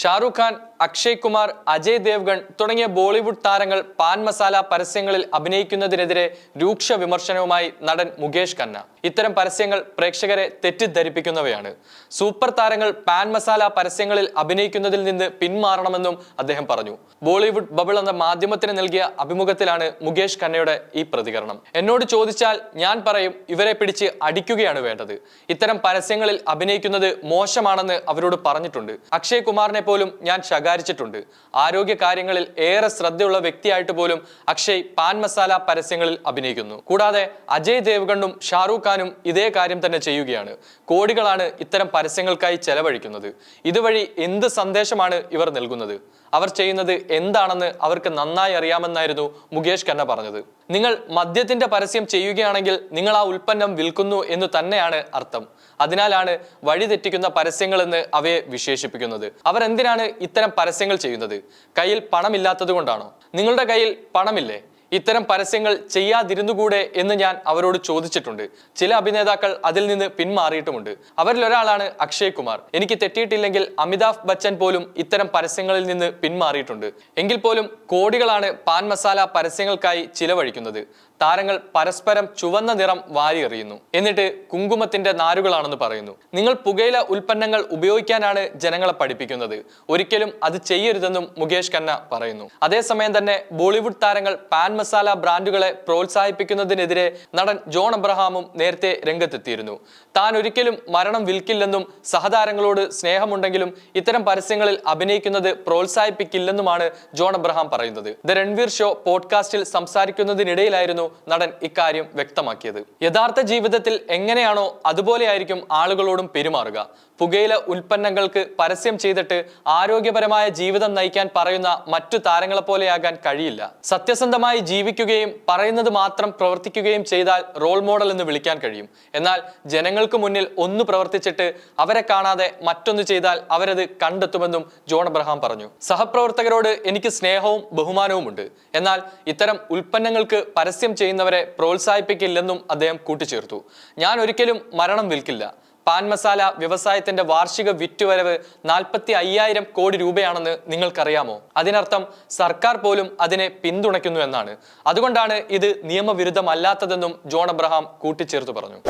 ഷാറുഖ് ഖാൻ അക്ഷയ് കുമാർ അജയ് ദേവ്ഗൺ തുടങ്ങിയ ബോളിവുഡ് താരങ്ങൾ പാൻ മസാല പരസ്യങ്ങളിൽ അഭിനയിക്കുന്നതിനെതിരെ രൂക്ഷ വിമർശനവുമായി നടൻ മുകേഷ് ഖന്ന. ഇത്തരം പരസ്യങ്ങൾ പ്രേക്ഷകരെ തെറ്റിദ്ധരിപ്പിക്കുന്നവയാണ്. സൂപ്പർ താരങ്ങൾ പാൻ മസാല പരസ്യങ്ങളിൽ അഭിനയിക്കുന്നതിൽ നിന്ന് പിന്മാറണമെന്നും അദ്ദേഹം പറഞ്ഞു. ബോളിവുഡ് ബബിൾ എന്ന മാധ്യമത്തിന് നൽകിയ അഭിമുഖത്തിലാണ് മുകേഷ് ഖന്നയുടെ ഈ പ്രതികരണം. എന്നോട് ചോദിച്ചാൽ ഞാൻ പറയും ഇവരെ പിടിച്ച് അടിക്കുകയാണ് വേണ്ടത്. ഇത്തരം പരസ്യങ്ങളിൽ അഭിനയിക്കുന്നത് മോശമാണെന്ന് അവരോട് പറഞ്ഞിട്ടുണ്ട്. അക്ഷയ് കുമാറിനെ പോലും ഞാൻ ശകാരിച്ചിട്ടുണ്ട്. ആരോഗ്യ കാര്യങ്ങളിൽ ഏറെ ശ്രദ്ധയുള്ള വ്യക്തിയായിട്ട് പോലും അക്ഷയ് പാൻ മസാല പരസ്യങ്ങളിൽ അഭിനയിക്കുന്നു. കൂടാതെ അജയ് ദേവ്ഗണ്ണും ഷാറൂഖ് ഖാനും ഇതേ കാര്യം തന്നെ ചെയ്യുകയാണ്. കോടികളാണ് ഇത്തരം പരസ്യങ്ങൾക്കായി ചെലവഴിക്കുന്നത്. ഇതുവഴി എന്ത് സന്ദേശമാണ് ഇവർ നൽകുന്നത്? അവർ ചെയ്യുന്നത് എന്താണെന്ന് അവർക്ക് നന്നായി അറിയാമെന്നായിരുന്നു മുകേഷ് ഖന്ന പറഞ്ഞത്. നിങ്ങൾ മദ്യത്തിന്റെ പരസ്യം ചെയ്യുകയാണെങ്കിൽ നിങ്ങൾ ആ ഉൽപ്പന്നം വിൽക്കുന്നു എന്ന് തന്നെയാണ് അർത്ഥം. അതിനാലാണ് വഴിതെറ്റിക്കുന്ന പരസ്യങ്ങൾ എന്ന് അവയെ വിശേഷിപ്പിക്കുന്നത്. അവർ എന്തിനാണ് ഇത്തരം പരസ്യങ്ങൾ ചെയ്യുന്നത്? കയ്യിൽ പണമില്ലാത്തത് കൊണ്ടാണോ? നിങ്ങളുടെ കയ്യിൽ പണമില്ലേ? ഇത്തരം പരസ്യങ്ങൾ ചെയ്യാതിരുന്നുകൂടെ എന്ന് ഞാൻ അവരോട് ചോദിച്ചിട്ടുണ്ട്. ചില അഭിനേതാക്കൾ അതിൽ നിന്ന് പിന്മാറിയിട്ടുമുണ്ട്. അവരിൽ ഒരാളാണ് അക്ഷയ് കുമാർ. എനിക്ക് തെറ്റിയിട്ടില്ലെങ്കിൽ അമിതാഭ് ബച്ചൻ പോലും ഇത്തരം പരസ്യങ്ങളിൽ നിന്ന് പിന്മാറിയിട്ടുണ്ട്. എങ്കിൽ പോലും കോടികളാണ് പാൻ മസാല പരസ്യങ്ങൾക്കായി ചിലവഴിക്കുന്നത്. താരങ്ങൾ പരസ്പരം ചുവന്ന നിറം വാരിയെറിയുന്നു എന്നിട്ട് കുങ്കുമത്തിന്റെ നാരുകളാണെന്ന് പറയുന്നു. നിങ്ങൾ പുകയില ഉൽപ്പന്നങ്ങൾ ഉപയോഗിക്കാനാണ് ജനങ്ങളെ പഠിപ്പിക്കുന്നത്. ഒരിക്കലും അത് ചെയ്യരുതെന്നും മുകേഷ് ഖന്ന പറയുന്നു. അതേസമയം തന്നെ ബോളിവുഡ് താരങ്ങൾ പാൻ മസാല ബ്രാൻഡുകളെ പ്രോത്സാഹിപ്പിക്കുന്നതിനെതിരെ നടൻ ജോൺ അബ്രഹാമും നേരത്തെ രംഗത്തെത്തിയിരുന്നു. താൻ ഒരിക്കലും മരണം വിൽക്കില്ലെന്നും സഹതാരങ്ങളോട് സ്നേഹമുണ്ടെങ്കിലും ഇത്തരം പരസ്യങ്ങളിൽ അഭിനയിക്കുന്നത് പ്രോത്സാഹിപ്പിക്കില്ലെന്നുമാണ് ജോൺ അബ്രഹാം പറയുന്നത്. ദ രൺവീർ ഷോ പോഡ്കാസ്റ്റിൽ സംസാരിക്കുന്നതിനിടയിലായിരുന്നു നടൻ ഇക്കാര്യം വ്യക്തമാക്കിയത്. യഥാർത്ഥ ജീവിതത്തിൽ എങ്ങനെയാണോ അതുപോലെയായിരിക്കും ആളുകളോടും പെരുമാറുക. പുകയില ഉൽപ്പന്നങ്ങൾക്ക് പരസ്യം ചെയ്തിട്ട് ആരോഗ്യപരമായ ജീവിതം നയിക്കാൻ പറയുന്ന മറ്റു താരങ്ങളെപ്പോലെയാകാൻ കഴിയില്ല. സത്യസന്ധമായി ജീവിക്കുകയും പറയുന്നത് മാത്രം പ്രവർത്തിക്കുകയും ചെയ്താൽ റോൾ മോഡൽ എന്ന് വിളിക്കാൻ കഴിയും. എന്നാൽ ജനങ്ങൾക്ക് മുന്നിൽ ഒന്ന് പ്രവർത്തിച്ചിട്ട് അവരെ കാണാതെ മറ്റൊന്ന് ചെയ്താൽ അവരത് കണ്ടെത്തുമെന്നും ജോൺ അബ്രഹാം പറഞ്ഞു. സഹപ്രവർത്തകരോട് എനിക്ക് സ്നേഹവും ബഹുമാനവുമുണ്ട്. എന്നാൽ ഇത്തരം ഉൽപ്പന്നങ്ങൾക്ക് പരസ്യം ചെയ്യുന്നവരെ പ്രോത്സാഹിപ്പിക്കില്ലെന്നും അദ്ദേഹം കൂട്ടിച്ചേർത്തു. ഞാൻ ഒരിക്കലും മരണം വിൽക്കില്ല. പാൻ മസാല വ്യവസായത്തിന്റെ വാർഷിക വിറ്റുവരവ് നാൽപ്പത്തി അയ്യായിരം കോടി രൂപയാണെന്ന് നിങ്ങൾക്കറിയാമോ? അതിനർത്ഥം സർക്കാർ പോലും അതിനെ പിന്തുണയ്ക്കുന്നു എന്നാണ്. അതുകൊണ്ടാണ് ഇത് നിയമവിരുദ്ധമല്ലാത്തതെന്നും ജോൺ അബ്രഹാം കൂട്ടിച്ചേർത്തു പറഞ്ഞു.